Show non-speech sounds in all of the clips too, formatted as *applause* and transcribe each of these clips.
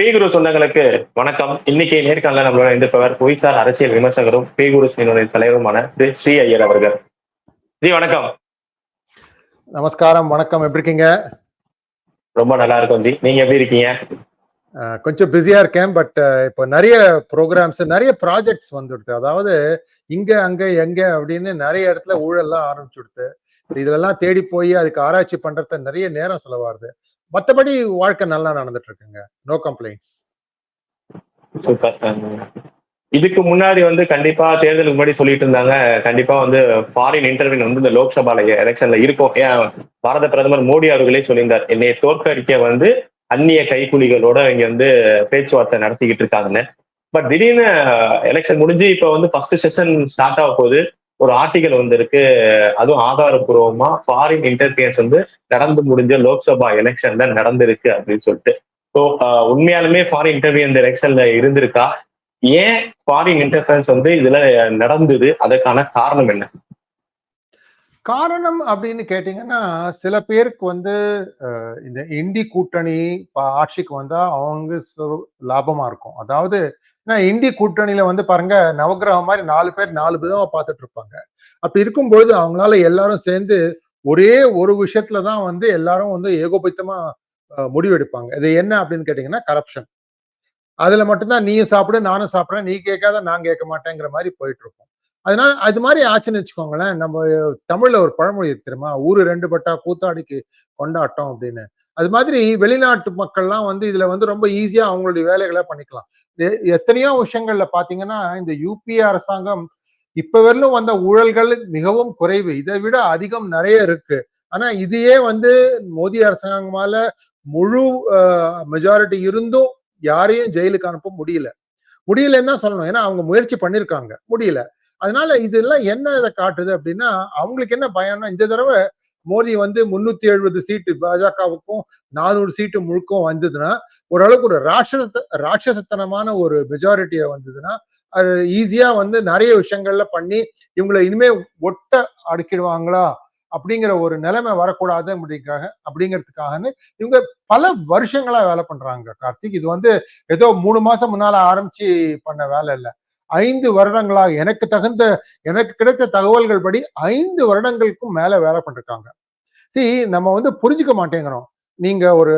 பேகுரு சொந்தங்களுக்கு வணக்கம். இன்னைக்கு நேர்காணல நம்மளோட இருந்திருப்பவர் பொய்சார் அரசியல் விமர்சகரும் பேகுரு நிறுவன தலைவருமான திரு ஸ்ரீ ஐயர் அவர்கள். ஜி வணக்கம். நமஸ்காரம் வணக்கம். எப்படி இருக்கீங்க? ரொம்ப நல்லா இருக்கும் ஜி நீங்க எப்படி இருக்கீங்க? கொஞ்சம் பிஸியா இருக்கேன் பட் இப்போ நிறைய ப்ரோக்ராம்ஸ் நிறைய ப்ராஜெக்ட்ஸ் வந்துடுது. அதாவது இங்க அங்க எங்க அப்படின்னு நிறைய இடத்துல ஊழல்லாம் ஆரம்பிச்சுடுது. இதெல்லாம் தேடி போய் அதுக்கு ஆராய்ச்சி பண்றது நிறைய நேரம் செலவாகுது. மற்றபடி வாழ்க்கை நல்லா நடந்துட்டு இருக்குங்க நோ கம்ப்ளைண்ட்ஸ் சூப்பர் um, இதுக்கு முன்னாடி வந்து கண்டிப்பா தேர்தலுக்கு முன்னாடி சொல்லிட்டு இருந்தாங்க. கண்டிப்பா வந்து ஃபாரின் இன்டர்வியூ வந்து இந்த லோக்சபால எலெக்ஷன்ல இருக்கும். ஏன்? பாரத பிரதமர் மோடி அவர்களே சொல்லியிருந்தார். என்னைய தோற்கடிக்க வந்து அந்நிய கைக்கூலிகளோட இங்க வந்து பேச்சுவார்த்தை நடத்திக்கிட்டு இருக்காங்கன்னு. பட் திடீர்னு uh, எலெக்ஷன் முடிஞ்சு இப்ப வந்து ஃபர்ஸ்ட் செஷன் ஸ்டார்ட் ஆக போகுது ஒரு ஆர்டிகல் வந்திருக்கு. அதுவும் ஆதாரபூர்வமா ஃபாரின் இன்டர்பியன்ஸ் வந்து நடந்து முடிஞ்ச லோக்சபா எலெக்ஷன்ல நடந்திருக்கு அப்படின்னு சொல்லிட்டு. ஸோ உண்மையாலுமே ஃபாரின் இன்டர்வியூ இந்த எலெக்ஷன்ல இருந்திருக்கா? ஏன் ஃபாரின் இன்டர்ஃபரன்ஸ் வந்து இதுல நடந்தது? அதற்கான காரணம் என்ன? காரணம் அப்படின்னு கேட்டீங்கன்னா சில பேருக்கு வந்து இந்த இந்தி கூட்டணி ஆட்சிக்கு வந்தா அவங்க சு- லாபமா இருக்கும். அதாவது ஏன்னா இந்தி கூட்டணியில வந்து பாருங்க நவக்கிரகம் மாதிரி நாலு பேர் நாலு விதமா பார்த்துட்டு இருப்பாங்க அப்படி இருக்கும்பொழுது அவங்களால எல்லாரும் சேர்ந்து ஒரே ஒரு விஷயத்துல தான் வந்து எல்லாரும் வந்து ஏகோபித்தமா அஹ், முடிவெடுப்பாங்க. இது என்ன அப்படின்னு கேட்டீங்கன்னா கரப்ஷன் அதுல மட்டும்தான் நீயும் சாப்பிடு நானும் சாப்பிடுறேன். நீ கேட்காத நான் கேட்க மாட்டேங்கிற மாதிரி போயிட்டு இருப்போம் அதனால அது மாதிரி ஆச்சுன்னு வச்சுக்கோங்களேன் நம்ம தமிழ்ல ஒரு பழமொழி இருக்கு தெரியுமா? ஊரு ரெண்டு பட்டா கூத்தாடிக்கு கொண்டாட்டம் அப்படின்னு. அது மாதிரி வெளிநாட்டு மக்கள்லாம் வந்து இதுல வந்து ரொம்ப ஈஸியா அவங்களுடைய வேலைகளை பண்ணிக்கலாம். எத்தனையோ விஷயங்கள்ல பாத்தீங்கன்னா இந்த யூபி அரசாங்கம் இப்ப வரலும் வந்த ஊழல்கள் மிகவும் குறைவு. இதை விட அதிகம் நிறைய இருக்கு. ஆனா இதையே வந்து மோடி அரசாங்கமால முழு மெஜாரிட்டி இருந்தும் யாரையும் ஜெயிலுக்கு அனுப்ப முடியல. முடியலன்னு தான் சொல்லணும். ஏன்னா அவங்க முயற்சி பண்ணிருக்காங்க. முடியல. அதனால இதெல்லாம் என்ன இதை காட்டுது அப்படின்னா அவங்களுக்கு என்ன பயம்னா இந்த தடவை மோடி வந்து முன்னூத்தி எழுபது சீட்டு பாஜகவுக்கும் நானூறு சீட்டு முழுக்கும் வந்ததுன்னா ஓரளவுக்கு ஒரு ராட்சச ராட்சசத்தனமான ஒரு மெஜாரிட்டியை வந்ததுன்னா அது ஈஸியா வந்து நிறைய விஷயங்கள்ல பண்ணி இவங்களை இனிமே ஒட்ட அடுக்கிடுவாங்களா அப்படிங்கிற ஒரு நிலைமை வரக்கூடாது அப்படிங்காக அப்படிங்கிறதுக்காகன்னு இவங்க பல வருஷங்களா வேலை பண்றாங்க கார்த்திக். இது வந்து ஏதோ மூணு மாசம் முன்னால ஆரம்பிச்சு பண்ண வேலை இல்லை. ஐந்து வருடங்களா எனக்கு தகுந்த எனக்கு கிடைத்த தகவல்கள் படி ஐந்து வருடங்களுக்கும் மேல வேலை பண்ணிருக்காங்க. சி நம்ம வந்து புரிஞ்சுக்க மாட்டேங்கிறோம். நீங்க ஒரு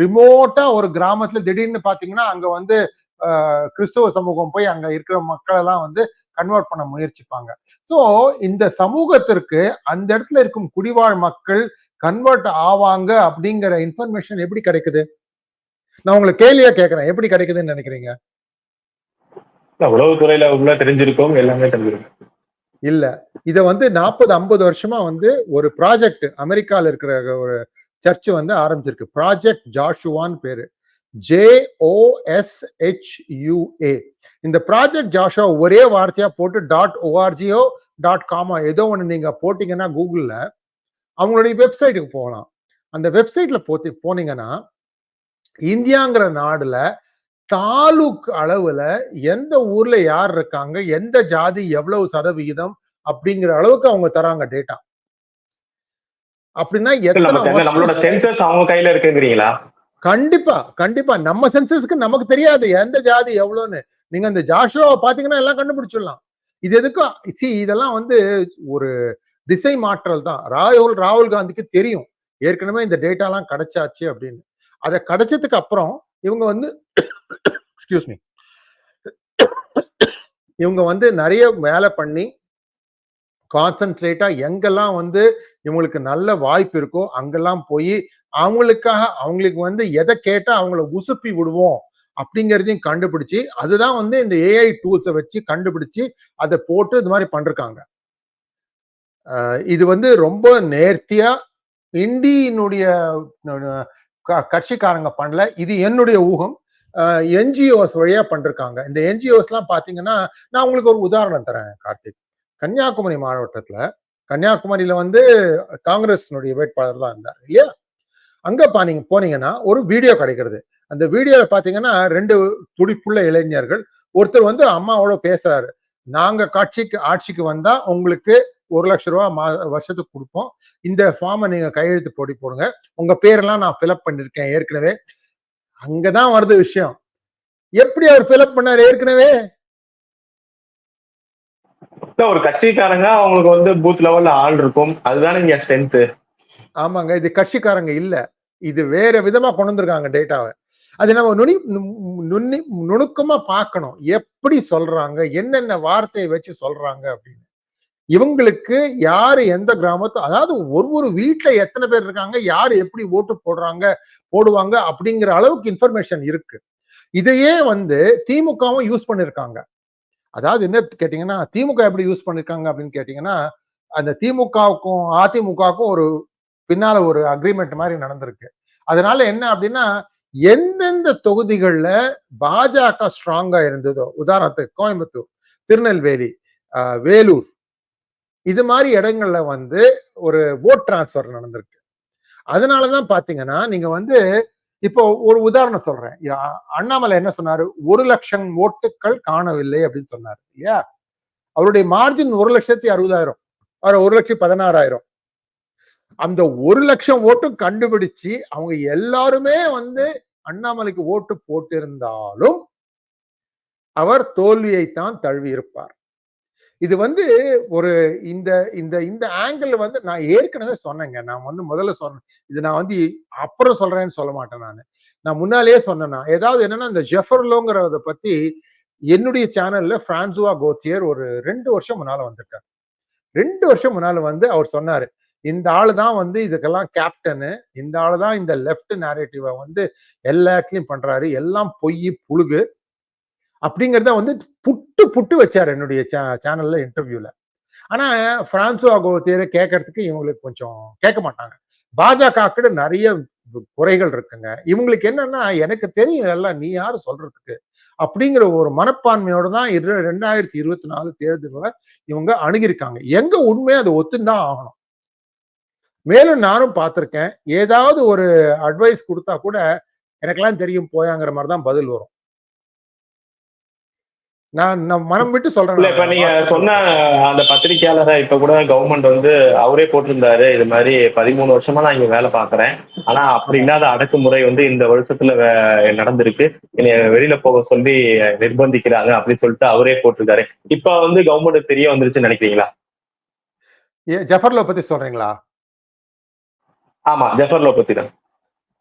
ரிமோட்டா ஒரு கிராமத்துல திடீர்னு பாத்தீங்கன்னா அங்க வந்து ஆஹ், கிறிஸ்துவ சமூகம் போய் அங்க இருக்கிற மக்கள் எல்லாம் வந்து கன்வெர்ட் பண்ண முயற்சிப்பாங்க. ஸோ இந்த சமூகத்திற்கு அந்த இடத்துல இருக்கும் குடிவாழ் மக்கள் கன்வெர்ட் ஆவாங்க அப்படிங்கிற இன்ஃபர்மேஷன் எப்படி கிடைக்குது? நான் உங்களுக்கு கேள்வியா கேட்கறேன் எப்படி கிடைக்குதுன்னு நினைக்கிறீங்க? உளவுத்துறையில உள்ள தெரிஞ்சிருக்கோம் எல்லாமே தெரிஞ்சிருக்கும். இல்ல. இத வந்து நாற்பது ஐம்பது வருஷமா வந்து ஒரு ப்ராஜெக்ட் அமெரிக்கால இருக்கிற ஒரு சர்ச் வந்து ஆரம்பிச்சிருக்கு. ப்ராஜெக்ட் ஜாஷுவான்னு பேரு. J O S H U A இந்த ப்ராஜெக்ட் ஜாஷுவா ஒரே வார்த்தையா போட்டு டாட் ஓஆர்ஜிஓ டாட் காமா ஏதோ ஒன்று நீங்க போட்டீங்கன்னா கூகுள்ல அவங்களுடைய வெப்சைட்டுக்கு போகலாம். அந்த வெப்சைட்ல போத்தி போனீங்கன்னா இந்தியாங்கிற நாடுல தாலுக் அளவுல எந்த ஊர்ல யார் இருக்காங்க எந்த ஜாதி எவ்வளவு சதவிகிதம் அப்படிங்கிற அளவுக்கு அவங்க தராங்க டேட்டா அப்படின்னா அவங்க கையில இருக்குங்கிறீங்களா? கண்டிப்பா கண்டிப்பா. நம்ம சென்சஸ்க்கு நமக்கு தெரியாது எந்த ஜாதி எவ்வளவுன்னு. நீங்க அந்த ஜாஷுவாவை பாத்தீங்கன்னா எல்லாம் கண்டுபிடிச்சிடலாம். இது எதுக்கு? சி இதெல்லாம் வந்து ஒரு திசை மாற்றல் தான். ராகுல் ராகுல் காந்திக்கு தெரியும். ஏற்கனவே இந்த டேட்டாலாம் கிடைச்சாச்சு அப்படின்னு. அதை கிடைச்சதுக்கு அப்புறம் இவங்க வந்து எக்ஸ்கியூஸ் மீ இவங்க வந்து நிறைய வேலை பண்ணி கான்சென்ட்ரேட்டா எங்கெல்லாம் வந்து இவங்களுக்கு நல்ல வாய்ப்பு இருக்கோ அங்கெல்லாம் போய் அவங்களுக்காக அவங்களுக்கு வந்து எதை கேட்டா அவங்கள உசுப்பி விடுவோம் அப்படிங்கிறதையும் கண்டுபிடிச்சு அதுதான் வந்து இந்த ஏஐ டூல்ஸை வச்சு கண்டுபிடிச்சு அதை போட்டு இது மாதிரி பண்ணிருக்காங்க. இது வந்து ரொம்ப நேர்த்தியா இண்டியினுடைய க- கட்சிக்காரங்க பண்ணல. இது என்னுடைய ஊகம். என்ஜிஓஸ் வழியா பண்ணிருக்காங்க. இந்த என்ஜிஓஸ் எல்லாம் பாத்தீங்கன்னா நான் உங்களுக்கு ஒரு உதாரணம் தரேன் கார்த்திக். கன்னியாகுமரி மாவட்டத்துல கன்னியாகுமரியில வந்து காங்கிரஸ்னுடைய வேட்பாளர் தான் இருந்தார் இல்லையா? அங்க பானீங்க போனீங்கன்னா ஒரு வீடியோ கிடைக்கிறது. அந்த வீடியோல பாத்தீங்கன்னா ரெண்டு துடிப்புள்ள இளைஞர்கள் ஒருத்தர் வந்து அம்மாவோட பேசுறாரு. நாங்க காட்சிக்கு ஆட்சிக்கு வந்தா உங்களுக்கு ஒரு லட்ச ரூபா மா வருஷத்துக்கு கொடுப்போம். இந்த ஃபார்மை நீங்க கையெழுத்து போடி போடுங்க. உங்க பேரெல்லாம் நான் ஃபில்அப் பண்ணிருக்கேன் ஏற்கனவே. அங்கதான் வருது விஷயம். எப்படி அவர் ஃபில்அப் பண்ணாரு ஏற்கனவே? ஒரு கட்சிக்காரங்க அவங்களுக்கு வந்து பூத் லெவல்ல ஆள் இருக்கும். அதுதானே இங்க ஸ்ட்ரென்த் ஆமாங்க இது கட்சிக்காரங்க இல்ல. இது வேற விதமா கொண்டு வந்திருக்காங்க டேட்டாவை அது நம்ம நுனி நுண்ணி நுணுக்கமா பார்க்கணும். எப்படி சொல்றாங்க என்னென்ன வார்த்தையை வச்சு சொல்றாங்க அப்படின்னு. இவங்களுக்கு யாரு எந்த கிராமத்து அதாவது ஒரு ஒரு வீட்டுல எத்தனை பேர் இருக்காங்க யாரு எப்படி ஓட்டு போடுறாங்க போடுவாங்க அப்படிங்கிற அளவுக்கு இன்ஃபர்மேஷன் இருக்கு. இதையே வந்து திமுகவும் யூஸ் பண்ணிருக்காங்க. அதாவது என்ன கேட்டீங்கன்னா திமுக எப்படி யூஸ் பண்ணிருக்காங்க அப்படின்னு கேட்டீங்கன்னா அந்த திமுகவுக்கும் அதிமுகவுக்கும் ஒரு பின்னால ஒரு அக்ரிமெண்ட் மாதிரி நடந்திருக்கு. அதனால என்ன அப்படின்னா எந்தெந்த தொகுதிகளில் பாஜக ஸ்ட்ராங்கா இருந்ததோ உதாரணத்துக்கு கோயம்புத்தூர் திருநெல்வேலி வேலூர் இது மாதிரி இடங்கள்ல வந்து ஒரு ஓட் டிரான்ஸ்ஃபர் நடந்திருக்கு. அதனாலதான் பாத்தீங்கன்னா நீங்க வந்து இப்போ ஒரு உதாரணம் சொல்றேன். அண்ணாமலை என்ன சொன்னாரு? ஒரு லட்சம் ஓட்டுக்கள் காணவில்லை அப்படின்னு சொன்னாரு இல்லையா? அவருடைய மார்ஜின் ஒரு லட்சத்தி அறுபதாயிரம். அவர் ஒரு லட்சத்தி பதினாறாயிரம். அந்த ஒரு லட்சம் ஓட்டும் கண்டுபிடிச்சு அவங்க எல்லாருமே வந்து அண்ணாமலைக்கு ஓட்டு போட்டிருந்தாலும் அவர் தோல்வியைத்தான் தழுவி இருப்பார் இது வந்து ஒரு இந்த இந்த இந்த ஆங்கிள் வந்து நான் ஏற்கனவே சொன்னேங்க. நான் வந்து முதல்ல சொன்னேன் இது நான் வந்து அப்புறம் சொல்றேன்னு சொல்ல மாட்டேன் நான். நான் முன்னாலேயே சொன்னேன்னா ஏதாவது என்னன்னா இந்த ஜெஃபர்லோங்கிறத பத்தி என்னுடைய சேனல்ல பிரான்சுவா கோத்தியர் ஒரு ரெண்டு வருஷம் முன்னால வந்திருக்காரு. ரெண்டு வருஷம் முன்னால வந்து அவர் சொன்னாரு இந்த ஆளு தான் வந்து இதுக்கெல்லாம் கேப்டனு இந்த ஆளு தான் இந்த லெஃப்ட் நேரேட்டிவை வந்து எல்லா இடத்துலையும் பண்றாரு எல்லாம் பொய் புழுகு. அப்படிங்கிறத வந்து புட்டு புட்டு வச்சாரு என்னுடைய சேனல்ல இன்டர்வியூல ஆனா பிரான்சுவா கோத்தியரை கேட்கறதுக்கு இவங்களுக்கு கொஞ்சம் கேட்க மாட்டாங்க. பாஜக நிறைய குறைகள் இருக்குங்க. இவங்களுக்கு என்னன்னா எனக்கு தெரியும் எல்லாம் நீ யாரு சொல்றதுக்கு? அப்படிங்கிற ஒரு மனப்பான்மையோட தான் இரு- ரெண்டாயிரத்தி இருபத்தி நாலு தேர்தலில் இவங்க அணுகிருக்காங்க எங்க உண்மை அதை ஒத்துந்தான் ஆகணும்? மேலும் நானும் பார்த்திருக்கேன். ஏதாவது ஒரு அட்வைஸ் கொடுத்தா கூட எனக்கெல்லாம் தெரியும் போயாங்கிற மாதிரி தான் பதில் வரும். நான் நான் மனம் விட்டு சொல்றேன் இல்ல இப்ப. நீங்க சொன்ன அந்த பத்திரிக்கையாளரை இப்ப கூட கவர்மெண்ட் வந்து அவரே போட்டிருந்தாரு. இது மாதிரி பதிமூணு வருஷமா நான் இங்க வேலை பாக்குறேன் ஆனா அப்படி இல்லாத அடக்குமுறை வந்து இந்த வருஷத்துல நடந்திருக்கு. என்னைய வெளியில போக சொல்லி நிர்பந்திக்கிறாங்க அப்படின்னு சொல்லிட்டு அவரே போட்டிருக்காரு இப்ப வந்து கவர்மெண்ட் தெரிய வந்துருச்சுன்னு நினைக்கிறீங்களா? ஜஃபர்லோ பத்தி சொல்றீங்களா? ஆமா ஜெஃபர்லோ பத்தி தான்.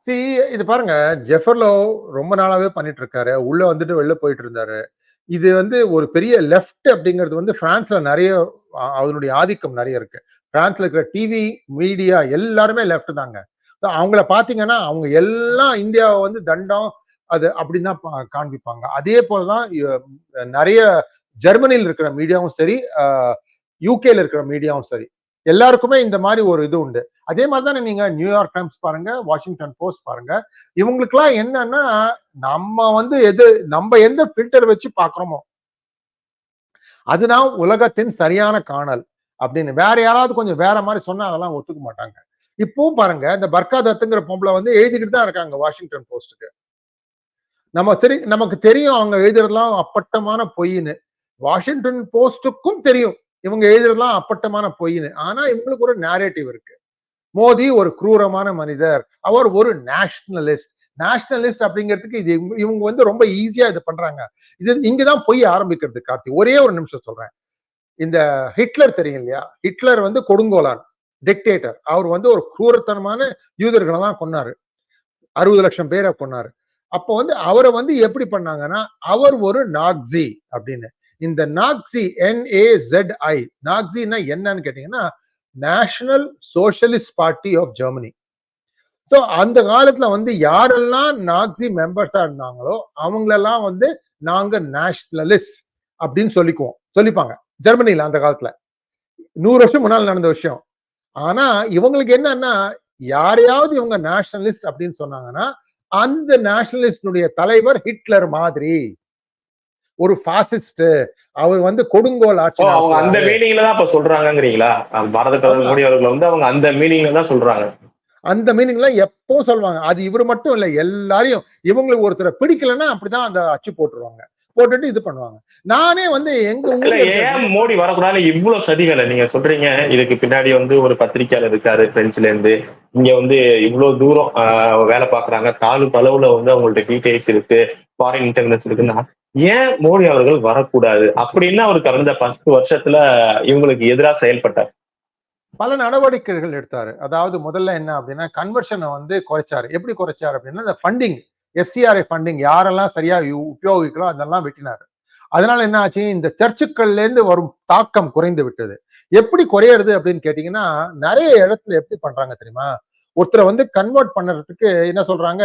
சி இது பாருங்க ஜெஃபர்லோ ரொம்ப நாளாவே பண்ணிட்டு இருக்காரு. உள்ள வந்துட்டு வெளில போயிட்டு இருந்தாரு. இது வந்து ஒரு பெரிய லெஃப்ட் அப்படிங்கிறது வந்து பிரான்ஸ்ல நிறைய அதனுடைய ஆதிக்கம் நிறைய இருக்கு. பிரான்ஸ்ல இருக்கிற டிவி மீடியா எல்லாருமே லெஃப்ட் தாங்க. அவங்கள பாத்தீங்கன்னா அவங்க எல்லாம் இந்தியாவை வந்து தண்டம் அது அப்படின்னு தான் பா- காண்பிப்பாங்க. அதே போலதான் நிறைய ஜெர்மனியில் இருக்கிற மீடியாவும் சரி யூகேல இருக்கிற மீடியாவும் சரி. எல்லாருக்குமே இந்த மாதிரி ஒரு இது உண்டு. அதே மாதிரி தானே நீங்க நியூயார்க் டைம்ஸ் பாருங்க வாஷிங்டன் போஸ்ட் பாருங்க. இவங்களுக்குலாம் என்னன்னா நம்ம வந்து எது நம்ம எந்த ஃபில்டர் வச்சு பாக்குறோமோ அதுதான் உலகத்தின் சரியான காணல் அப்படின்னு. வேற யாராவது கொஞ்சம் வேற மாதிரி சொன்னா அதெல்லாம் ஒத்துக்க மாட்டாங்க. இப்பவும் பாருங்க இந்த பர்கா தத்துங்கிற பொம்பளை வந்து எழுதிக்கிட்டு தான் இருக்காங்க வாஷிங்டன் போஸ்ட்டுக்கு நம்ம தெரி நமக்கு தெரியும் அவங்க எழுதுறதுலாம் அப்பட்டமான பொய்ன்னு. வாஷிங்டன் போஸ்ட்டுக்கும் தெரியும். இவங்க எழுதுறதுலாம் அப்பட்டமான பொய்னு ஆனா இவங்களுக்கு ஒரு நேரேட்டிவ் இருக்கு. மோடி ஒரு குரூரமான மனிதர். அவர் ஒரு நேஷனலிஸ்ட் நேஷனலிஸ்ட் அப்படிங்கிறதுக்கு இது இவங்க- இவங்க வந்து ரொம்ப ஈஸியா இது பண்றாங்க. இது இங்கதான் பொய் ஆரம்பிக்கிறது கார்த்தி. ஒரே ஒரு நிமிஷம் சொல்றேன். இந்த ஹிட்லர் தெரியும் இல்லையா? ஹிட்லர் வந்து கொடுங்கோலான் டிக்டேட்டர் அவர் வந்து ஒரு குரூரத்தனமான யூதர்களை தான் கொன்னாரு. அறுபது லட்சம் பேரை கொன்னாரு. அப்போ வந்து அவரை வந்து எப்படி பண்ணாங்கன்னா அவர் ஒரு நாக்ஸி அப்படின்னு. இந்த நாக்ஸி என்ஏZI நாக்ஸின்னா என்னன்னு கேட்டீங்கன்னா national socialist party of Germany so அந்த காலத்துல வந்து யாரெல்லாம் நாக்ஸி மெம்பர்ஸா இருந்தாங்களோ அவங்களெல்லாம் வந்து நாங்க நேஷனலிஸ்ட் அப்படின்னு சொல்லிக்குவோம். சொல்லிப்பாங்க. ஜெர்மனில அந்த காலத்துல. நூறு வருஷம் முன்னால் நடந்த விஷயம். ஆனா இவங்களுக்கு என்னன்னா யாரையாவது இவங்க நேஷனலிஸ்ட் அப்படின்னு சொன்னாங்கன்னா அந்த நேஷனலிஸ்டுடைய தலைவர் ஹிட்லர் மாதிரி. ஒரு பாசிஸ்ட் அவர் வந்து கொடுங்கோல் ஆட்சி அவங்க அந்த. மீனிங்ல தான் இப்ப சொல்றாங்கங்கிறீங்களா? அஹ் பாரத பிரதமர் மோடி அவர்கள் வந்து அவங்க அந்த மீனிங்ல தான் சொல்றாங்க. அந்த மீனிங்ல எப்பவும் சொல்லுவாங்க. அது இவர் மட்டும் இல்ல எல்லாரையும் இவங்களுக்கு ஒருத்தரை பிடிக்கலன்னா அப்படிதான் அந்த அச்சு போட்டுருவாங்க. போட்டுட்டு இது பண்ணுவாங்க. நானே வந்து எங்க ஏன் மோடி வரக்கூடாது இவ்வளவு சதிகளை நீங்க சொல்றீங்க? இதுக்கு பின்னாடி வந்து ஒரு பத்திரிக்கையாளர் இருக்காரு பிரெஞ்சுல இருந்து இங்க வந்து இவ்வளவு தூரம் ஆஹ், வேலை பாக்குறாங்க தாலுக்கு அளவுல வந்து அவங்கள்ட்ட டீடைல்ஸ் இருக்கு. ஃபாரின் இன்டர்னஸ் இருக்குன்னா ஏன் மோடி அவர்கள் வரக்கூடாது? அப்படின்னு அவர் கடந்த பத்து வருஷத்துல இவங்களுக்கு எதிராக செயல்பட்டார். பல நடவடிக்கைகள் எடுத்தாரு. அதாவது முதல்ல என்ன அப்படின்னா கன்வர்ஷனை வந்து குறைச்சாரு. எப்படி குறைச்சாரு அப்படின்னா இந்த ஃபண்டிங் எஃப்சிஆர்ஐ ஃபண்டிங் யாரெல்லாம் சரியா உபயோகிக்கலோ அதெல்லாம் வெட்டினாரு. அதனால என்ன ஆச்சு? இந்த சர்ச்சுக்கள்ல இருந்து வரும் தாக்கம் குறைந்து விட்டது. எப்படி குறையிறது அப்படின்னு கேட்டீங்கன்னா நிறைய இடத்துல எப்படி பண்றாங்க தெரியுமா? ஒருத்தரை வந்து கன்வெர்ட் பண்ணுறதுக்கு என்ன சொல்றாங்க?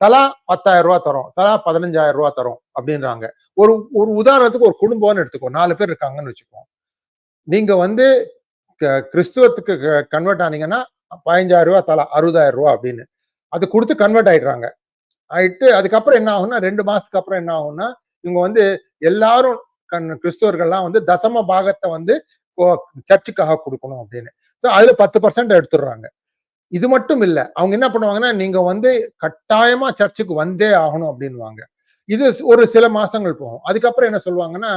தலா பத்தாயிரம் ரூபா தரும். தலா பதினஞ்சாயிரம் ரூபா தரும் அப்படின்றாங்க. ஒரு ஒரு உதாரணத்துக்கு ஒரு குடும்பம்னு எடுத்துக்கோ. நாலு பேர் இருக்காங்கன்னு வச்சுக்கோ. நீங்க வந்து க- கிறிஸ்துவத்துக்கு கன்வெர்ட் ஆனீங்கன்னா பதினஞ்சாயிரம் ரூபா தலா அறுபதாயிரம் ரூபா அப்படின்னு. அது கொடுத்து கன்வெர்ட் ஆயிடுறாங்க. ஆயிட்டு அதுக்கப்புறம் என்ன ஆகும்னா ரெண்டு மாசத்துக்கு அப்புறம் என்ன ஆகும்னா இவங்க வந்து எல்லாரும் கண் கிறிஸ்துவர்கள்லாம் வந்து தசம பாகத்தை வந்து சர்ச்சுக்காக கொடுக்கணும் அப்படின்னு. ஸோ அதுல பத்து பர்சன்ட் எடுத்துடுறாங்க. இது மட்டும் இல்ல. அவங்க என்ன பண்ணுவாங்கன்னா நீங்க வந்து கட்டாயமா சர்ச்சுக்கு வந்தே ஆகணும் அப்படின்வாங்க இது ஒரு சில மாசங்கள் போகும். அதுக்கப்புறம் என்ன சொல்லுவாங்கன்னா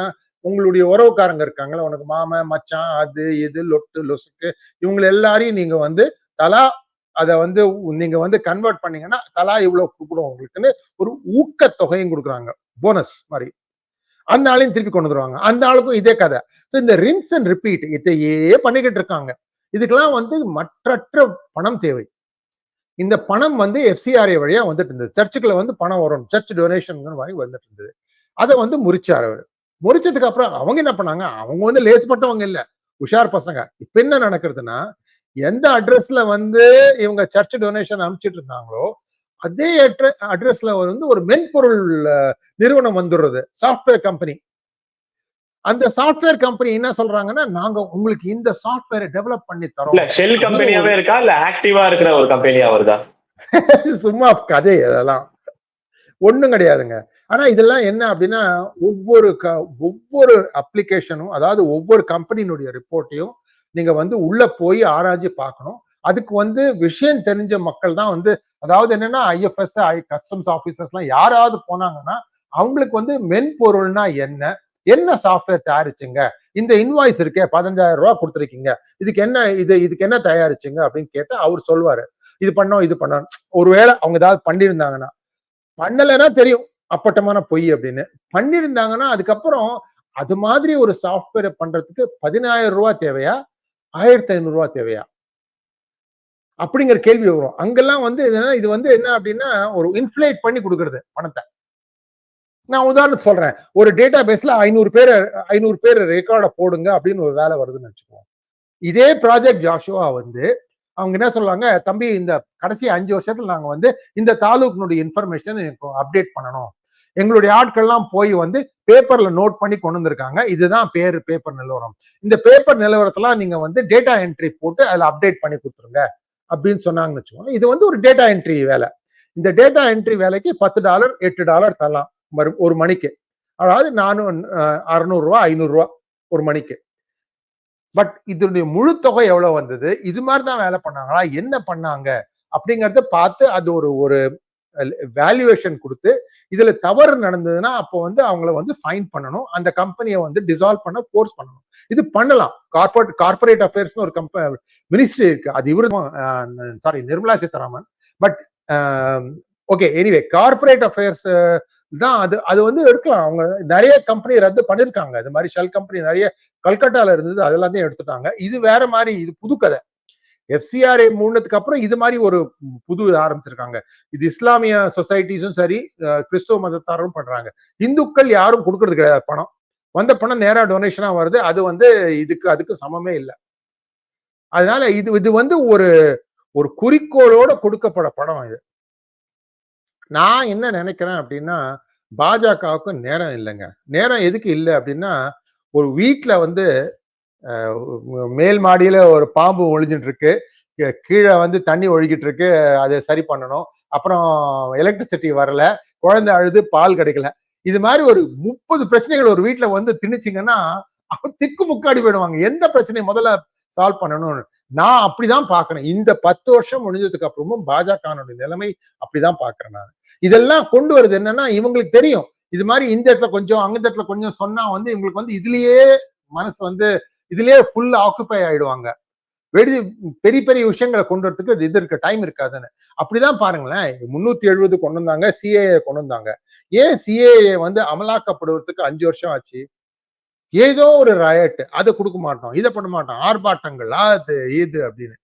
உங்களுடைய உறவுக்காரங்க இருக்காங்களா உனக்கு மாமன் மச்சான் அது இது லொட்டு லொசுக்கு இவங்க எல்லாரையும் நீங்க வந்து தலா அதை வந்து நீங்க வந்து கன்வெர்ட் பண்ணீங்கன்னா தலா இவ்வளவு கொடுக்கணும் உங்களுக்குன்னு ஒரு ஊக்கத்தொகையும் கொடுக்குறாங்க. போனஸ் மாதிரி. அந்த ஆளையும் திருப்பி கொண்டு வருவாங்க அந்த ஆளுக்கும் இதே கதை. ஸோ இந்த ரின்ஸ் அண்ட் ரிப்பீட் இதையே பண்ணிக்கிட்டு இருக்காங்க. இதுக்கெல்லாம் வந்து மற்றற்ற பணம் தேவை. இந்த பணம் வந்து எஃப்சிஆர்ஏ வழியா வந்துட்டு இருந்தது. சர்ச்சுக்குள்ள வந்து பணம் வரும். சர்ச் டொனேஷன் மாதிரி வந்துட்டு இருந்தது. அதை வந்து முறிச்சார் அவர். முறிச்சதுக்கு அப்புறம் அவங்க என்ன பண்ணாங்க? அவங்க வந்து லேஸ்பட்டவங்க இல்ல. உஷார் பசங்க. இப்ப என்ன நடக்கிறதுனா எந்த அட்ரஸ்ல வந்து இவங்க சர்ச் டொனேஷன் அனுப்பிச்சிட்டு இருந்தாங்களோ அதே அட்ரஸ்ல வந்து ஒரு மென்பொருள் நிறுவனம் வந்துடுறது. சாஃப்ட்வேர் கம்பெனி அந்த சாஃப்ட்வேர் கம்பெனி என்ன சொல்றாங்கன்னா நாங்க உங்களுக்கு இந்த சாஃப்ட்வேரை டெவலப் பண்ணி தரோம். ஷெல் கம்பெனியாவே இருக்கா? இல்ல ஆக்டிவா இருக்கிற ஒரு கம்பெனியா வருதா? *laughs* சும்மா கதை அதெல்லாம். ஒண்ணும் கிடையாதுங்க. ஆனா இதெல்லாம் என்ன அப்படின்னா ஒவ்வொரு க- ஒவ்வொரு அப்ளிகேஷனும் அதாவது ஒவ்வொரு கம்பெனியினுடைய ரிப்போர்ட்டையும் நீங்க வந்து உள்ள போய் ஆராய்ச்சி பார்க்கணும். அதுக்கு வந்து விஷயம் தெரிஞ்ச மக்கள் தான் வந்து அதாவது என்னன்னா ஐஎஃப்எஸ் ஐ கஸ்டம்ஸ் ஆபீசர்ஸ்லாம் யாராவது போனாங்கன்னா அவங்களுக்கு வந்து மென்பொருள்னா என்ன? என்ன சாஃப்ட்வேர் தயாரிச்சுங்க? இந்த இன்வாய்ஸ் இருக்கே பதினஞ்சாயிரம் ரூபா கொடுத்துருக்கீங்க. இதுக்கு என்ன இது இதுக்கு என்ன தயாரிச்சுங்க? அப்படின்னு கேட்டா அவர் சொல்லுவாரு. இது பண்ணோம் இது பண்ணோம் ஒருவேளை அவங்க ஏதாவது பண்ணியிருந்தாங்கன்னா பண்ணலைன்னா தெரியும். அப்பட்டமான பொய் அப்படின்னு. பண்ணியிருந்தாங்கன்னா அதுக்கப்புறம் அது மாதிரி ஒரு சாஃப்ட்வேர் பண்றதுக்கு பதினாயிரம் ரூபா தேவையா? ஆயிரத்தி ஐநூறு ரூபா தேவையா? அப்படிங்கிற கேள்வி வரும். அங்கெல்லாம் வந்து என்னன்னா இது வந்து என்ன அப்படின்னா ஒரு இன்ஃபிளேட் பண்ணி கொடுக்கறது பணத்தை. நான் உதாரணம் சொல்றேன். ஒரு டேட்டா பேஸ்ல ஐநூறு பேர் ஐநூறு பேர் ரெக்கார்டை போடுங்க அப்படின்னு ஒரு வேலை வருதுன்னு வச்சுக்குவோம் இதே ப்ராஜெக்ட் ஜாஷுவா வந்து அவங்க என்ன சொல்லுவாங்க தம்பி இந்த கடைசி அஞ்சு வருஷத்துல நாங்க வந்து இந்த தாலுக்கினுடைய இன்ஃபர்மேஷன் அப்டேட் பண்ணணும். எங்களுடைய ஆட்கள்லாம் போய் வந்து பேப்பர்ல நோட் பண்ணி கொண்டு வந்திருக்காங்க. இதுதான் பேர் பேப்பர் நிலவரம். இந்த பேப்பர் நிலவரத்தெல்லாம் நீங்க வந்து டேட்டா என்ட்ரி போட்டு அதில் அப்டேட் பண்ணி கொடுத்துருங்க. அப்படின்னு சொன்னாங்கன்னு வச்சுக்கோங்க. இது வந்து ஒரு டேட்டா என்ட்ரி வேலை. இந்த டேட்டா என்ட்ரி வேலைக்கு பத்து டாலர் எட்டு டாலர் தரலாம். மறு- ஒரு மணிக்கு. அதாவது நானூறு அறுநூறுவா ஐநூறுரூவா ஒரு மணிக்கு. பட் இதனுடைய முழு தொகை எவ்வளவு வந்தது? இது மாதிரி தான் வேலை பண்ணாங்களா? என்ன பண்ணாங்க? அப்படிங்கறத பார்த்து அது ஒரு ஒரு வேல்யூவேஷன் கொடுத்து இதுல தவறு நடந்ததுன்னா அப்போ வந்து அவங்கள வந்து ஃபைன் பண்ணணும். அந்த கம்பெனியை வந்து டிசால்வ் பண்ண ஃபோர்ஸ் பண்ணணும். இது பண்ணலாம். கார்பரேட் கார்பரேட் அஃபேர்ஸ்னு ஒரு கம்ப மினிஸ்ட்ரி இருக்கு. அது இவரு sorry Nirmala Sitharaman. But okay anyway corporate affairs தான் அது அது வந்து எடுக்கலாம். அவங்க நிறைய கம்பெனி ரத்து பண்ணிருக்காங்க. அது மாதிரி ஷெல் கம்பெனி நிறைய கல்கட்டால இருந்தது அதெல்லாம் தான் எடுத்துட்டாங்க. இது வேற மாதிரி இது புது கதை. எஃப்சிஆர்ஏ மூணத்துக்கு அப்புறம் இது மாதிரி ஒரு புது ஆரம்பிச்சிருக்காங்க. இது இஸ்லாமிய சொசைட்டிஸும் சரி கிறிஸ்துவ மதத்தாரும் பண்றாங்க. இந்துக்கள் யாரும் கொடுக்கறது கிடையாது பணம். வந்த பணம் நேரா டொனேஷனா வருது. அது வந்து இதுக்கு அதுக்கு சமமே இல்லை. அதனால இது இது வந்து ஒரு ஒரு குறிக்கோளோட கொடுக்கப்பட படம் இது. நான் என்ன நினைக்கிறேன் அப்படின்னா பாஜகவுக்கு நேரம் இல்லைங்க. நேரம் எதுக்கு இல்லை அப்படின்னா ஒரு வீட்டில் வந்து மேல் மாடியில ஒரு பாம்பு ஒழிஞ்சிட்டு இருக்கு கீழே வந்து தண்ணி ஒழுகிட்டு இருக்கு அதை சரி பண்ணணும். அப்புறம் எலக்ட்ரிசிட்டி வரல. குழந்தை அழுது பால் கிடைக்கல. இது மாதிரி ஒரு முப்பது பிரச்சனைகள் ஒரு வீட்டுல வந்து திணிச்சிங்கன்னா அவன் திக்கு முக்காடி போயிடுவாங்க. எந்த பிரச்சனையும் முதல்ல சால்வ் பண்ணணும்னு. நான் அப்படிதான் பாக்குறேன் இந்த பத்து வருஷம் முடிஞ்சதுக்கு அப்புறமும் பாஜகனுடைய நிலைமை அப்படிதான் பாக்குறேன் நான். இதெல்லாம் கொண்டு வருது என்னன்னா இவங்களுக்கு தெரியும். இது மாதிரி இந்த இடத்துல கொஞ்சம் அங்க இடத்துல கொஞ்சம் சொன்னா வந்து இவங்களுக்கு வந்து இதுலயே மனசு வந்து இதுலயே ஃபுல் ஆக்குப்பை ஆயிடுவாங்க. வெடி பெரிய பெரிய விஷயங்களை கொண்டு வரதுக்கு இது இருக்கு டைம் இருக்காதுன்னு. அப்படிதான் பாருங்களேன். முன்னூத்தி எழுபது கொண்டு வந்தாங்க சிஏஏ கொண்டு வந்தாங்க. ஏன் சிஏஏ வந்து அமலாக்கப்படுவதற்கு அஞ்சு வருஷம் ஆச்சு? ஏதோ ஒரு ரயட் அதை கொடுக்க மாட்டோம் இதை பண்ண மாட்டோம் ஆர்ப்பாட்டங்கள் அது இது அப்படின்னு.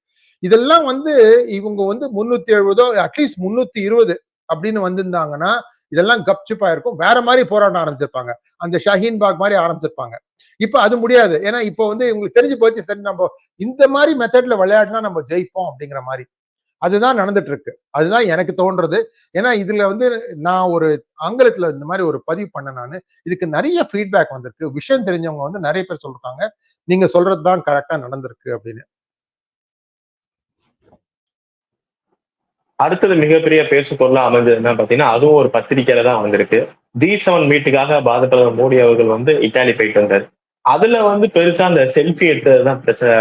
இதெல்லாம் வந்து இவங்க வந்து முன்னூத்தி எழுபதோ அட்லீஸ்ட் முன்னூத்தி இருபது அப்படின்னு வந்திருந்தாங்கன்னா இதெல்லாம் கப்சிப்பா இருக்கும் வேற மாதிரி போராட்டம் ஆரம்பிச்சிருப்பாங்க. அந்த ஷஹீன் பாக் மாதிரி ஆரம்பிச்சிருப்பாங்க. இப்ப அது முடியாது. ஏன்னா இப்ப வந்து இவங்களுக்கு தெரிஞ்சு போச்சு சரி நம்ம இந்த மாதிரி மெத்தட்ல விளையாடினா நம்ம ஜெயிப்போம் அப்படிங்கிற மாதிரி. அதுதான் நடந்துட்டு இருக்கு அதுதான் எனக்கு தோன்றது. ஏன்னா இதுல வந்து நான் ஒரு ஆங்கிலத்துல இந்த மாதிரி ஒரு பதிவு பண்ண நான். இதுக்கு நிறைய ஃபீட்பேக் வந்திருக்கு. விஷயம் தெரிஞ்சவங்க வந்து நிறைய பேர் சொல்றாங்க நீங்க சொல்றது தான் கரெக்டா நடந்திருக்கு அப்படின்னு. அடுத்தது மிகப்பெரிய பேசு பொருளா அமைஞ்சது என்ன பாத்தீங்கன்னா அதுவும் ஒரு பத்திரிக்கையில தான் வந்திருக்கு டி செவன் மீட்டுக்காக பாரத பிரதமர் மோடி அவர்கள் வந்து இட்டாலி போயிட்டு வந்தார். அதுல வந்து பெருசா அந்த செல்ஃபி எடுத்ததுதான் பிரச்சனை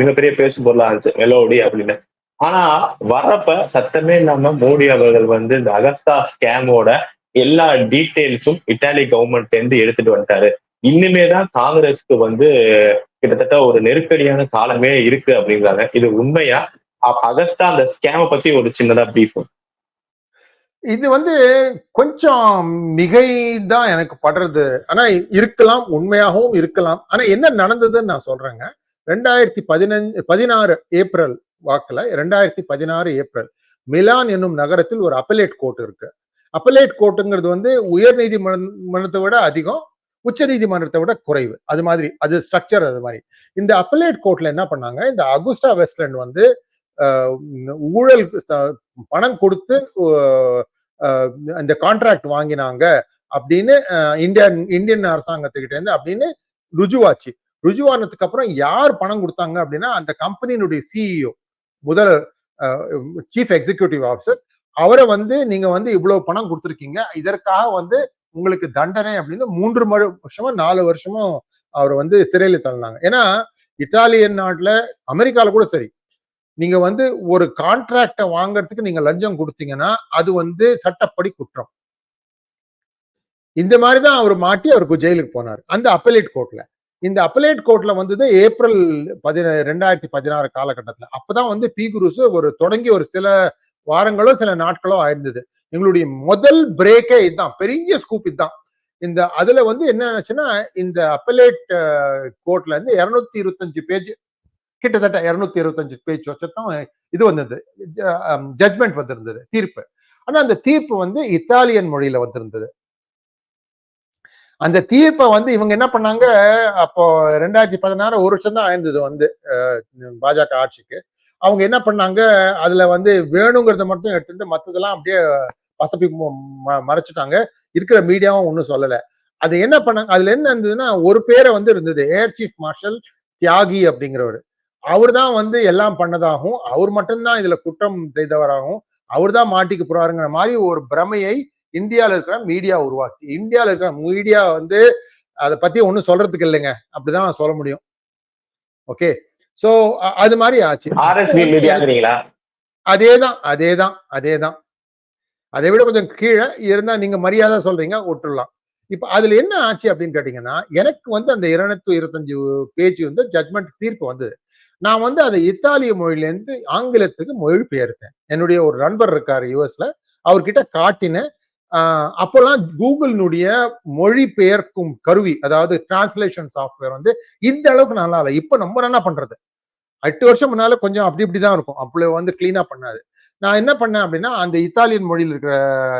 மிகப்பெரிய பேசு பொருளா இருந்துச்சு மெலோடி அப்படின்னு. ஆனா வரப்ப சத்தமே இல்லாம மோடி அவர்கள் வந்து இந்த அகஸ்தா ஸ்கேமோட எல்லா டீட்டெயில்ஸும் இட்டாலி கவர்மெண்ட்ல இருந்து எடுத்துட்டு வந்துட்டாரு. இன்னுமே தான் காங்கிரஸ்க்கு வந்து கிட்டத்தட்ட ஒரு நெருக்கடியான காலமே இருக்கு அப்படிங்கிறாங்க. இது உண்மையா? அ- அகஸ்டா அந்த ஸ்கேம பத்தி ஒரு சின்னதா பிரீஃப் இது வந்து கொஞ்சம் மிகை தான் எனக்கு படுறது. ஆனா இருக்கலாம் உண்மையாகவும் இருக்கலாம். ஆனா என்ன நடந்ததுன்னு நான் சொல்றேங்க. ரெண்டாயிரத்தி பதினஞ்சு பதினாறு ஏப்ரல் வாக்குல ரெண்டாயிரத்தி பதினாறு ஏப்ரல். மிலான் என்னும் நகரத்தில் ஒரு அப்பலேட் கோர்ட் இருக்கு. அப்பலேட் கோர்ட்டுங்கிறது வந்து உயர் நீதிமன்றத்தை விட அதிகம் உச்ச நீதிமன்றத்தை விட குறைவு. அது மாதிரி அது ஸ்ட்ரக்சர் அது மாதிரி. இந்த அப்பலேட் கோர்ட்ல என்ன பண்ணாங்க? இந்த அகுஸ்டா வெஸ்ட்லண்ட் வந்து ஊழல் பணம் கொடுத்து அஹ், அந்த கான்ட்ராக்ட் வாங்கினாங்க அப்படின்னு இந்தியன் இந்தியன் அரசாங்கத்துக்கிட்ட இருந்து அப்படின்னு ருஜுவாச்சு. ருஜுவானதுக்கு அப்புறம் யார் பணம் கொடுத்தாங்க அப்படின்னா அந்த கம்பெனியினுடைய சிஇஓ முதல் சீஃப் எக்ஸிகியூட்டிவ் ஆஃபீஸர் அவரை வந்து நீங்க வந்து இவ்வளவு பணம் கொடுத்துருக்கீங்க. இதற்காக வந்து உங்களுக்கு தண்டனை அப்படின்னு மூன்று மறு வருஷமும் நாலு வருஷமும் அவர் வந்து சிறையில தள்ளினாங்க. ஏன்னா இத்தாலியன் நாட்டுல அமெரிக்கால கூட சரி. நீங்க வந்து ஒரு கான்ட்ராக்டை வாங்குறதுக்கு நீங்க லஞ்சம் கொடுத்தீங்கன்னா அது வந்து சட்டப்படி குற்றம். இந்த மாதிரிதான் அவர் மாட்டி அவருக்கு ஜெயிலுக்கு போனார். அந்த அப்பலேட் கோர்ட்ல இந்த அப்பலேட் கோர்ட்ல வந்தது ஏப்ரல் பதின ரெண்டாயிரத்தி பதினாறு காலகட்டத்தில். அப்பதான் வந்து பி குருஸ் ஒரு தொடங்கி ஒரு சில வாரங்களோ சில நாட்களோ ஆயிருந்தது. எங்களுடைய முதல் பிரேக்கே இதுதான். பெரிய ஸ்கூப் இதுதான். இந்த அதுல வந்து என்ன ஆச்சுன்னா இந்த அப்பலேட் கோர்ட்ல இருந்து இருநூத்தி இருபத்தஞ்சு பேஜ் கிட்டத்தட்ட இருநூத்தி இருபத்தஞ்சு பேஜ் வச்சதான் இது வந்தது. ஜட்மெண்ட் வந்திருந்தது தீர்ப்பு. ஆனா அந்த தீர்ப்பு வந்து இத்தாலியன் மொழியில வந்திருந்தது. அந்த தீர்ப்பை வந்து இவங்க என்ன பண்ணாங்க? அப்போ ரெண்டாயிரத்தி பதினாறு ஒரு வருஷம் தான் ஆயிருந்தது வந்து பாஜக ஆட்சிக்கு. அவங்க என்ன பண்ணாங்க? அதுல வந்து வேணுங்கிறத மட்டும் எடுத்துட்டு மற்றதெல்லாம் அப்படியே பசப்பி ம- ம- மறைச்சிட்டாங்க. இருக்கிற மீடியாவும் ஒன்றும் சொல்லலை. அது என்ன பண்ணாங்க? அதுல என்ன இருந்ததுன்னா ஒரு பேரை வந்து இருந்தது ஏர் சீஃப் மார்ஷல் தியாகி அப்படிங்கிறவர். அவர் தான் வந்து எல்லாம் பண்ணதாகவும் அவர் மட்டும்தான் இதுல குற்றம் செய்தவராகவும் அவர் தான் மாட்டிக்க போறாருங்கிற மாதிரி ஒரு பிரமையை இந்தியால இருக்கிற மீடியா உருவாச்சு இந்தியால இருக்கிற மீடியா வந்து அதை பத்தி ஒண்ணும் சொல்றதுக்கு இல்லைங்க. அப்படிதான் நான் சொல்ல முடியும். ஓகே சோ அது மாதிரி ஆச்சு. ஆர்எஸ்பி மீடியாங்கிறீங்களா அதேதான் அதேதான் அதேதான். அதை விட கொஞ்சம் கீழே இருந்தா நீங்க மரியாதை சொல்றீங்க விட்டுறலாம் இப்ப அதுல என்ன ஆச்சு அப்படின்னு கேட்டீங்கன்னா எனக்கு வந்து அந்த இருநூத்தி இருபத்தஞ்சு பேஜ் வந்து ஜட்மெண்ட் தீர்ப்பு வந்தது. நான் வந்து அதை இத்தாலிய மொழியில இருந்து ஆங்கிலத்துக்கு மொழிபெயர்த்தேன். என்னுடைய ஒரு நண்பர் இருக்காரு யுஎஸ்ல அவர்கிட்ட காட்டினேன் அப்போல்லாம் கூகுளினுடைய மொழி பெயர்க்கும் கருவி அதாவது டிரான்ஸ்லேஷன் சாஃப்ட்வேர் வந்து இந்த அளவுக்கு நல்லா இல்லை. இப்போ நம்ம என்ன பண்றது? எட்டு வருஷம் முன்னால கொஞ்சம் அப்படி இப்படி தான் இருக்கும். அப்படி வந்து கிளீனா பண்ணாது. நான் என்ன பண்ணேன் அப்படின்னா அந்த இத்தாலியன் மொழியில் இருக்கிற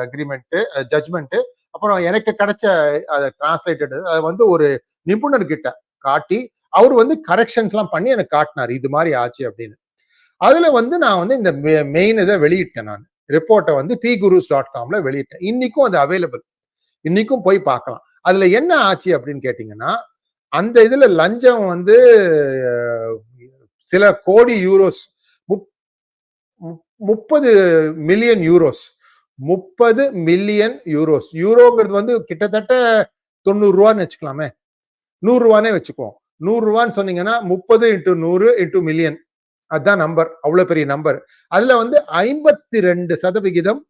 அக்ரிமெண்ட்டு ஜட்மெண்ட்டு அப்புறம் எனக்கு கிடைச்ச அதை டிரான்ஸ்லேட்டட் அதை வந்து ஒரு நிபுணர் கிட்ட காட்டி அவர் வந்து கரெக்ஷன்ஸ்லாம் பண்ணி எனக்கு காட்டினார். இது மாதிரி ஆச்சு அப்படின்னு. அதுல வந்து நான் வந்து இந்த மெயின் இதை வெளியிட்டேன் நான். ரிப்போர்ட்டை வந்து பி குருஸ் டாட் காம்ல வெளியிட்டேன். இன்னைக்கும் அது அவைலபிள் இன்னைக்கும் போய் பார்க்கலாம். அதுல என்ன ஆச்சு அப்படின்னு கேட்டீங்கன்னா அந்த இதுல லஞ்சம் வந்து சில கோடி யூரோஸ் முப்பது மில்லியன் யூரோஸ் முப்பது மில்லியன் யூரோஸ் யூரோங்கிறது வந்து கிட்டத்தட்ட தொண்ணூறு ரூபான்னு வச்சுக்கலாமே. நூறு ரூபானே வச்சுக்குவோம். நூறு ரூபான்னு சொன்னீங்கன்னா முப்பது இன்ட்டு நூறு இன்ட்டு மில்லியன் அதுதான் நம்பர் அவ்வளவு பெரிய நம்பர். அதுல வந்து ஐம்பத்தி ரெண்டு சதவிகிதம்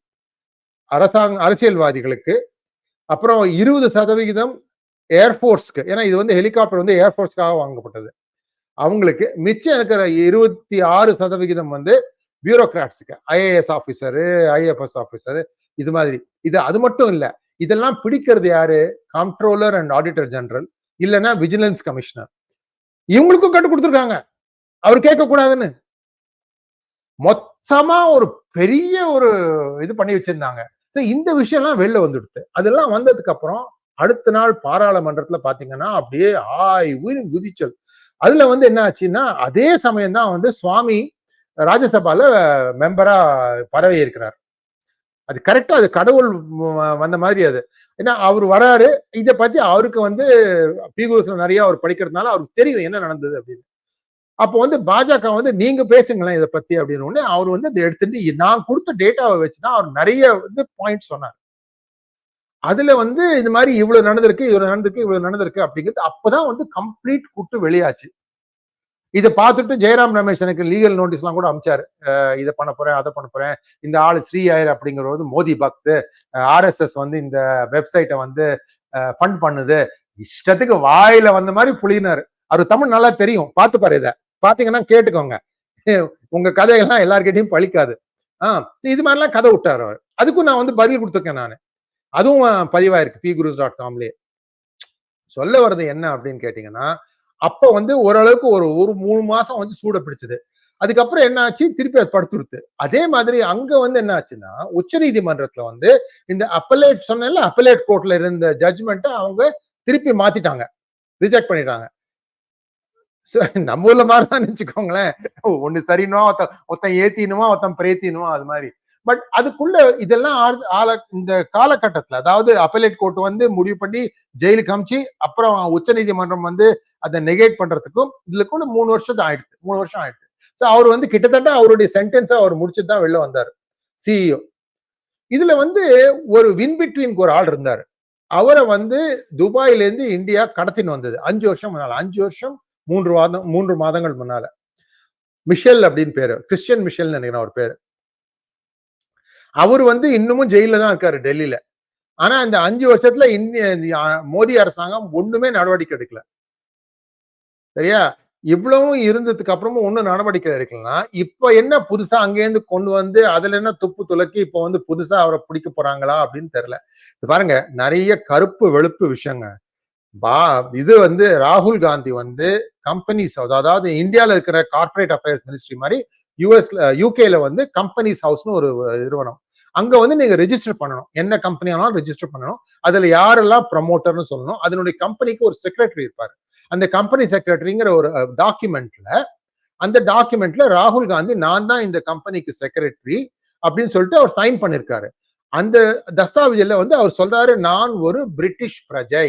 அரசாங்க அரசியல்வாதிகளுக்கு அப்புறம் இருபது சதவிகிதம் ஏர்ஃபோர்ஸ்க்கு ஏன்னா இது வந்து ஹெலிகாப்டர் வந்து ஏர்ஃபோர்ஸ்க்காக வாங்கப்பட்டது. அவங்களுக்கு மிச்சம் இருக்கிற இருபத்தி ஆறு சதவிகிதம் வந்து பியூரோக்ராட்ஸுக்கு ஐஏஎஸ் ஆஃபீஸரு ஐஎஃப்எஸ் ஆஃபீஸரு இது மாதிரி. இது அது மட்டும் இல்லை. இதெல்லாம் பிடிக்கிறது யாரு? கம்ட்ரோலர் அண்ட் ஆடிட்டர் ஜெனரல் இல்லைன்னா விஜிலன்ஸ் கமிஷனர் இவங்களுக்கும் கட்டு கொடுத்துருக்காங்க. அவர் கேட்கக்கூடாதுன்னு. மொத்தமா ஒரு பெரிய ஒரு இது பண்ணி வச்சிருந்தாங்க. ஸோ இந்த விஷயம்லாம் வெளில வந்துடுது அதெல்லாம் வந்ததுக்கு அப்புறம் அடுத்த நாள் பாராளுமன்றத்துல பாத்தீங்கன்னா அப்படியே ஆய் உயிரின் குதிச்சல். அதுல வந்து என்ன ஆச்சுன்னா அதே சமயம் தான் வந்து சுவாமி ராஜ்யசபால மெம்பரா பரவி இருக்கிறார் அது கரெக்டா அது கடவுள் வந்த மாதிரி அது. ஏன்னா அவர் வராரு. இதை பத்தி அவருக்கு வந்து பிகூஸ்ல நிறைய அவர் படிக்கிறதுனால அவருக்கு தெரியும் என்ன நடந்தது அப்படின்னு. அப்போ வந்து பாஜக வந்து நீங்க பேசுங்களேன் இதை பத்தி அப்படின்னு உடனே அவர் வந்து அதை எடுத்துட்டு நான் கொடுத்த டேட்டாவை வச்சுதான் அவர் நிறைய வந்து பாயிண்ட் சொன்னார். அதுல வந்து இது மாதிரி இவ்வளவு நடந்திருக்கு இவ்வளவு நடந்திருக்கு இவ்வளவு நடந்திருக்கு அப்படிங்கிறது அப்பதான் வந்து கம்ப்ளீட் கூட்டு வெளியாச்சு. இதை பார்த்துட்டு ஜெயராம் ரமேஷ் எனக்கு லீகல் நோட்டீஸ்லாம் கூட அமிச்சாரு. இதை பண்ண போறேன் அதை பண்ண போறேன். இந்த ஆள் ஸ்ரீ ஆயர் அப்படிங்கிறது வந்து மோதி பக்து ஆர்எஸ்எஸ் வந்து இந்த வெப்சைட்டை வந்து ஃபண்ட் பண்ணுது. இஷ்டத்துக்கு வாயில வந்த மாதிரி புளினாரு அவர் தமிழ் நல்லா தெரியும். பார்த்து பாரு இதை. பாத்தீங்கன்னா கேட்டுக்கோங்க. உங்க கதையெல்லாம் எல்லார்கிட்டையும் பழிக்காது. ஆஹ் இது மாதிரிலாம் கதை விட்டாரு அவர். அதுக்கும் நான் வந்து பதில் கொடுத்துருக்கேன் நான். அதுவும் பதிவாயிருக்கு பி குரூஸ் டாட் காம்லயே சொல்ல வர்றது என்ன அப்படின்னு கேட்டீங்கன்னா அப்ப வந்து ஓரளவுக்கு ஒரு ஒரு மூணு மாசம் வந்து சூட பிடிச்சது. அதுக்கப்புறம் என்ன ஆச்சு? திருப்பி அது படுத்துருது அதே மாதிரி அங்க வந்து என்ன ஆச்சுன்னா உச்சநீதிமன்றத்துல வந்து இந்த அப்பலேட் சொன்னேன்ல அப்பலேட் கோர்ட்ல இருந்த ஜட்ஜ்மெண்ட்டை அவங்க திருப்பி மாத்திட்டாங்க. ரிஜெக்ட் பண்ணிட்டாங்க. நம்ம ஊர்ல மாதிரி தான் நினைச்சுக்கோங்களேன் ஒண்ணு சரினுவா ஒருத்தன் ஒருத்தன் ஏத்தினுமா ஒருத்தன் பிரேத்தினுமா அது மாதிரி. பட் அதுக்குள்ள இதெல்லாம் ஆள இந்த காலகட்டத்துல அதாவது அப்பலேட் கோர்ட் வந்து முடிவு பண்ணி ஜெயிலுக்கு அமிச்சு அப்புறம் உச்சநீதிமன்றம் வந்து அதை நெகேட் பண்றதுக்கும் இதுல கூட மூணு வருஷம் ஆயிடுச்சு மூணு வருஷம் ஆயிடுச்சு ஸோ அவர் வந்து கிட்டத்தட்ட அவருடைய சென்டென்ஸை அவர் முடிச்சுட்டு தான் வெளில வந்தார். சிஇஓ இதுல வந்து ஒரு வின் பிட்வீனுக்கு ஒரு ஆள் இருந்தாரு. அவரை வந்து துபாயில இருந்து இந்தியா கடத்தின்னு வந்தது. அஞ்சு வருஷம் முன்னால. அஞ்சு வருஷம் மூன்று மாதம் மூன்று மாதங்கள் முன்னால. மிஷல் அப்படின்னு பேரு. கிறிஸ்டியன் மிஷல் நினைக்கிறேன் அவர் பேரு. அவர் வந்து இன்னமும் ஜெயில தான் இருக்காரு டெல்லியில. ஆனா இந்த அஞ்சு வருஷத்துல இந்திய மோடி அரசாங்கம் ஒண்ணுமே நடவடிக்கை எடுக்கல. சரியா? இவ்வளவும் இருந்ததுக்கு அப்புறமும் ஒண்ணும் நடவடிக்கை எடுக்கலன்னா இப்ப என்ன புதுசா அங்கேருந்து கொண்டு வந்து அதுல என்ன துப்பு துலக்கி இப்ப வந்து புதுசா அவரை பிடிக்க போறாங்களா அப்படின்னு தெரியல. இது பாருங்க நிறைய கருப்பு வெளுப்பு விஷயங்க. பா இது வந்து ராகுல் காந்தி வந்து கம்பெனிஸ் ஹவுஸ் அதாவது இந்தியால இருக்கிற கார்பரேட் அஃபேர்ஸ் மினிஸ்ட்ரி மாதிரி யூஎஸ்ல யூகேல வந்து கம்பெனிஸ் ஹவுஸ்னு ஒரு நிறுவனம். அங்க வந்து நீங்க ரெஜிஸ்டர் பண்ணணும். என்ன கம்பெனியானாலும் ரெஜிஸ்டர் பண்ணணும். அதுல யாரெல்லாம் ப்ரமோட்டர்னு சொல்லணும் அதனுடைய கம்பெனிக்கு ஒரு செக்ரட்டரி இருப்பாரு. அந்த கம்பெனி செக்ரட்டரிங்கிற ஒரு டாக்குமெண்ட்ல அந்த டாக்குமெண்ட்ல ராகுல் காந்தி நான் தான் இந்த கம்பெனிக்கு செக்ரட்டரி அப்படின்னு சொல்லிட்டு அவர் சைன் பண்ணிருக்காரு. அந்த தஸ்தாவேஜில் வந்து அவர் சொல்றாரு நான் ஒரு பிரிட்டிஷ் பிரஜை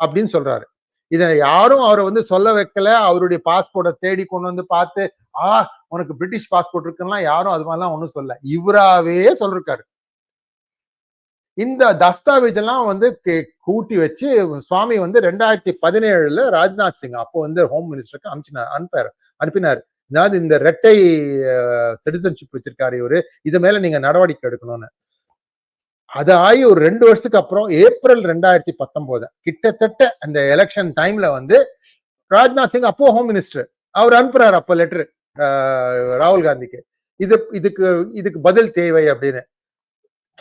அப்படின்னு சொல்றாரு. இதை யாரும் அவரை வந்து சொல்ல வைக்கல. அவருடைய பாஸ்போர்ட்டை தேடி கொண்டு வந்து பார்த்து ஆ உனக்கு பிரிட்டிஷ் பாஸ்போர்ட் இருக்குன்னா யாரும் அது மாதிரிலாம் ஒன்றும் சொல்ல இவராவே சொல்லிருக்காரு. இந்த தஸ்தாவேஜ் எல்லாம் வந்து கே- கூட்டி வச்சு சுவாமி வந்து ரெண்டாயிரத்தி பதினேழுல ராஜ்நாத் சிங் அப்போ வந்து ஹோம் மினிஸ்டருக்கு அனுப்பிச்சினார் அனுப்பார் அனுப்பினார். அதாவது இந்த ரெட்டை சிட்டிசன்ஷிப் வச்சிருக்காரு இவரு. இது மேல நீங்க நடவடிக்கை எடுக்கணும்னு. அது ஆகி ஒரு ரெண்டு வருஷத்துக்கு அப்புறம் ஏப்ரல் ரெண்டாயிரத்தி பத்தொன்பது கிட்டத்தட்ட அந்த எலெக்ஷன் டைம்ல வந்து ராஜ்நாத் சிங் அப்போ ஹோம் மினிஸ்டர் அவர் அனுப்புறாரு அப்ப லெட்டர் ராகுல் காந்திக்கு. இது இதுக்கு இதுக்கு பதில் தேவை அப்படின்னு.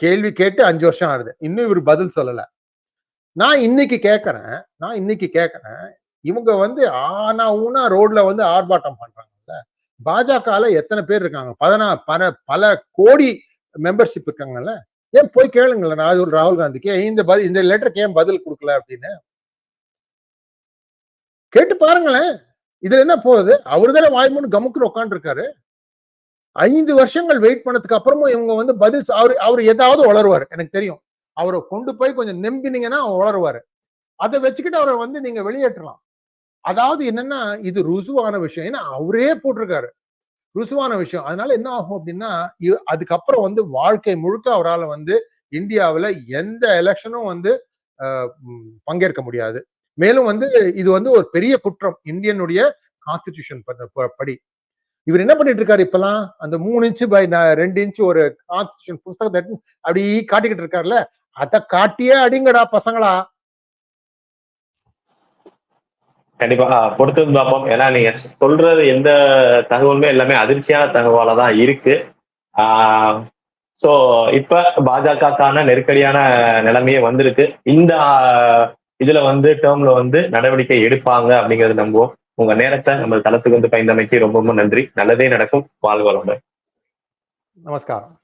கேள்வி கேட்டு அஞ்சு வருஷம் ஆகுது. இன்னும் இவர் பதில் சொல்லல. நான் இன்னைக்கு கேட்கறேன் நான் இன்னைக்கு கேட்கறேன் இவங்க வந்து ஆனா ஊனா ரோட்ல வந்து ஆர்ப்பாட்டம் பண்றாங்கல்ல. பாஜகல எத்தனை பேர் இருக்காங்க? பதினா பல பல கோடி மெம்பர்ஷிப் இருக்காங்கல்ல. ஏன் போய் கேளுங்களேன் ராகுல் ராகுல் காந்திக்கு. இந்த பதில் இந்த லெட்டருக்கு ஏன் பதில் கொடுக்கல அப்படின்னு? கேட்டு பாருங்களேன். இதுல என்ன போகுது? அவரு தானே வாய்மூணு கமுக்குன்னு உட்காந்துருக்காரு ஐந்து வருஷங்கள் வெயிட் பண்ணதுக்கு அப்புறமும் இவங்க வந்து பதில் அவர் அவரு அவர் ஏதாவது வளருவாரு எனக்கு தெரியும். அவரை கொண்டு போய் கொஞ்சம் நம்பினீங்கன்னா அவர் வளருவாரு அதை வச்சுக்கிட்டு அவரை வந்து நீங்க வெளியேற்றலாம். அதாவது என்னன்னா இது ருசுவான விஷயம். ஏன்னா அவரே போட்டிருக்காரு. ருசுவான விஷயம். அதனால என்ன ஆகும் அப்படின்னா இ- அதுக்கப்புறம் வந்து வாழ்க்கை முழுக்க அவரால் வந்து இந்தியாவுல எந்த எலெக்ஷனும் வந்து பங்கேற்க முடியாது. மேலும் வந்து இது வந்து ஒரு பெரிய குற்றம். இந்தியனுடைய கான்ஸ்டிடியூஷன் படி. இவர் என்ன பண்ணிட்டு இருக்காரு இப்பெல்லாம்? அந்த மூணு இன்ச்சு பை ரெண்டு இன்ச்சு ஒரு கான்ஸ்டியூஷன் புஸ்தகத்தை அப்படி காட்டிக்கிட்டு இருக்காருல்ல? அதை காட்டியே அடிங்கடா பசங்களா? கண்டிப்பா. பொறுத்து பார்ப்போம். ஏன்னா நீங்க சொல்றது எந்த தகவலுமே எல்லாமே அதிர்ச்சியான தகவலா தான் இருக்கு ஸோ இப்ப பாஜகக்கான நெருக்கடியான நிலைமையே வந்திருக்கு. இந்த இதுல வந்து டேர்ம்ல வந்து நடவடிக்கை எடுப்பாங்க அப்படிங்கறது நம்புவோம். உங்க நேரத்தை நம்ம தளத்துக்கு வந்து பயந்தமைக்கு ரொம்ப ரொம்ப நன்றி. நல்லதே நடக்கும். வாழ்வளம் நமஸ்காரம்.